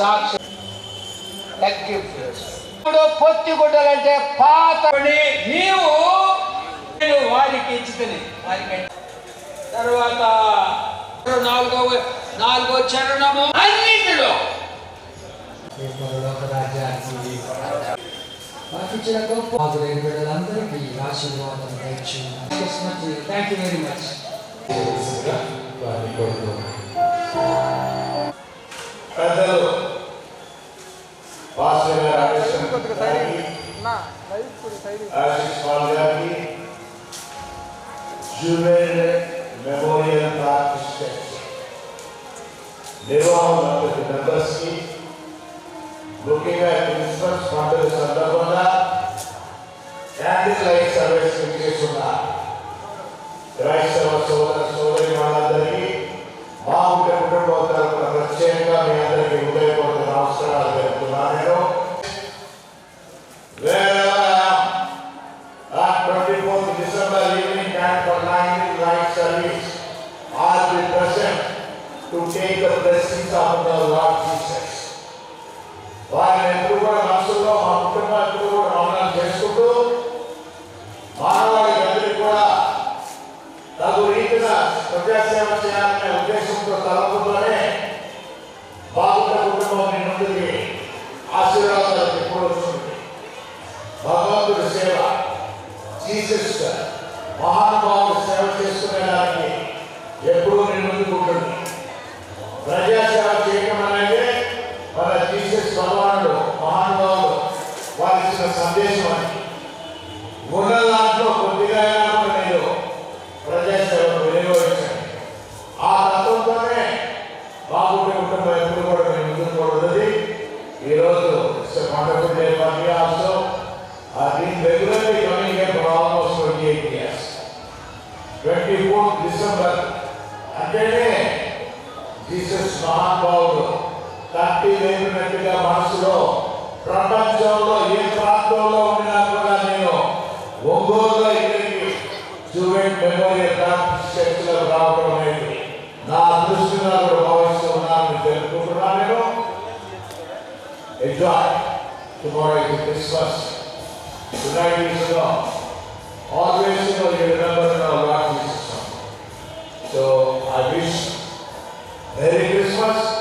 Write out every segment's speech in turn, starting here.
సాక్షి. ఇప్పుడు పొత్తి గుడ్డలంటే పాత నీవు నేను వారికి ఇచ్చుకుని వారికి తర్వాత నాలుగో నాలుగో చరణము అన్నిటిలో. మాకిచ్చిన గొప్ప బిడ్డలందరికీ ఆశీర్వాదం థ్యాంక్ యూ వెరీ మచ్. పెద్దలు. పాస్టర్ గారు ఆశీష్ పాల్ గారికి, జూనియర్ మెమోరియల్ బాప్టిస్ట్ చర్చ్ నిర్వాహం అంతటి మెంబర్స్కి ముఖ్యంగా క్రిస్మస్ పండుగ సందర్భంగా సర్వీస్ చేస్తున్న క్రైస్తవ సోదర సోదరి జీసస్ మహానుభావుడు సేవ చేసుకునేదానికి ఎప్పుడూ మీ ముందుకు ఉంటుంది ట్వంటీ ఫోర్త్ డిసెంబర్ అంటేనే జీసస్ మహానుభావుడు తట్టి లేపినట్టుగా మనసులో ప్రపంచంలో ఏ ప్రాంతంలో ఉన్నా కూడా నేను ఒంగోలులో ఇక్కడికి జూవెంట్ మెమోరియల్ బ్యాప్టిస్ట్ చర్చిలో రావడం అనేది నా అదృష్టంగా కూడా భావిస్తూ ఉన్నానని తెలుపుకుంటున్నాను నేను enjoy tomorrow is Christmas tonight is always you know you remember So I wish Merry Christmas.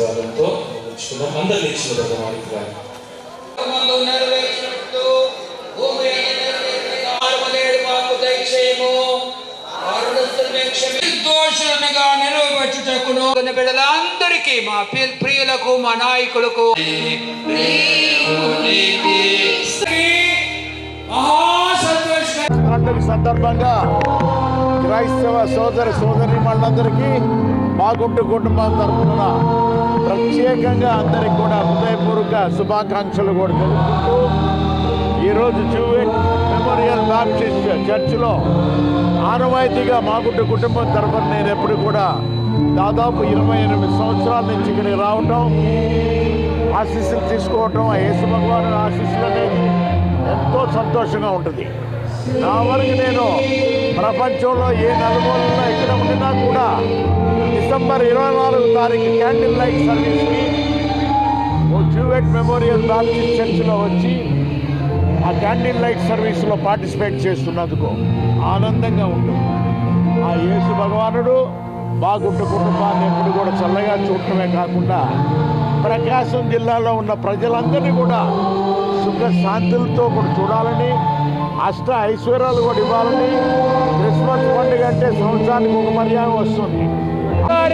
ఆశీర్వాదంతో ముగించుకుందాం అందరు లేచిన భగవానికి బిడ్డలందరికీ మా ప్రియ- ప్రియులకు మా నాయకులకు. సందర్భంగా క్రైస్తవ సోదర సోదరి మనందరికీ మాగుంటు కుటుంబం తరఫున ప్రత్యేకంగా అందరికి కూడా హృదయపూర్వక శుభాకాంక్షలు కూడా తెలుపుకుంటూ ఈరోజు జూవెట్ మెమోరియల్ బాప్టిస్ట్ చర్చిలో ఆనవాయితీగా మాగుంటు కుటుంబం తరఫున నేను ఎప్పుడు కూడా దాదాపు ఇరవై ఎనిమిది సంవత్సరాల నుంచి ఇక్కడికి రావటం ఆశీస్సులు తీసుకోవటం ఆ యేసు భగవాను ఆశీస్సులు అనేది ఎంతో సంతోషంగా ఉంటుంది. నా వరకు నేను ప్రపంచంలో ఏ నలుమూలలో ఎక్కడ ఉండినా కూడా డిసెంబర్ ఇరవై నాలుగు తారీఖు క్యాండిల్ లైట్ సర్వీస్కి ఓ జూవెట్ మెమోరియల్ బాప్టిస్ట్ చర్చ్లో వచ్చి ఆ క్యాండిల్ లైట్ సర్వీస్లో పార్టిసిపేట్ చేస్తున్నందుకు ఆనందంగా ఉంటుంది ఆ యేసు భగవానుడు బాగుంటు కుటుంబాన్ని ఎప్పుడు కూడా చల్లగా చూడటమే కాకుండా ప్రకాశం జిల్లాలో ఉన్న ప్రజలందరినీ కూడా సుఖ శాంతులతో కూడా చూడాలని అష్ట ఐశ్వర్యాలు కూడా ఇవ్వాలని క్రిస్మస్ పండుగ అంటే సంవత్సరానికి ఒక మర్యాద వస్తుంది.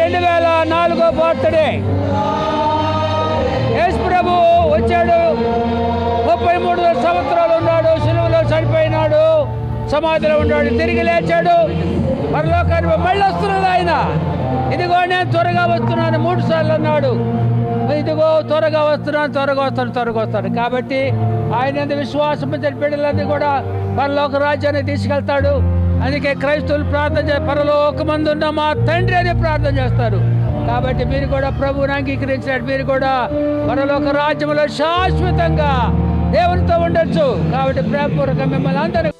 రెండు వేల నాలుగో బర్త్డే. యేసు ప్రభు వచ్చాడు. ముప్పై మూడు సంవత్సరాలు ఉన్నాడు. సిలువలో చనిపోయినాడు. సమాధిలో ఉన్నాడు. తిరిగి లేచాడు. పరలోకానికి మళ్ళీ వస్తున్నాడు ఆయన. ఇదిగో నేను త్వరగా వస్తున్నాను. మూడు సార్లు అన్నాడు. ఇదిగో త్వరగా వస్తున్నాను త్వరగా వస్తాను త్వరగా వస్తాను. కాబట్టి ఆయన ఎందు విశ్వాసం ఉంచిన బిడ్డలన్నీ కూడా పరలోక రాజ్యాన్ని తీసుకెళ్తాడు. అందుకే క్రైస్తవులు ప్రార్థన చే పరలోకమందున్న మా తండ్రి అని ప్రార్థన చేస్తారు. కాబట్టి మీరు కూడా ప్రభువుని అంగీకరించినట్టు మీరు కూడా పరలోక రాజ్యంలో శాశ్వతంగా దేవునితో ఉండొచ్చు. కాబట్టి ప్రేమపూర్వక మిమ్మల్ని అందరూ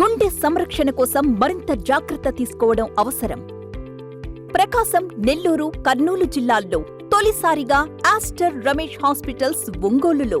గుండె సంరక్షణ కోసం మరింత జాగ్రత్త తీసుకోవడం అవసరం. ప్రకాశం నెల్లూరు కర్నూలు జిల్లాల్లో తొలిసారిగా ఆస్టర్ రమేష్ హాస్పిటల్స్ ఒంగోలులో.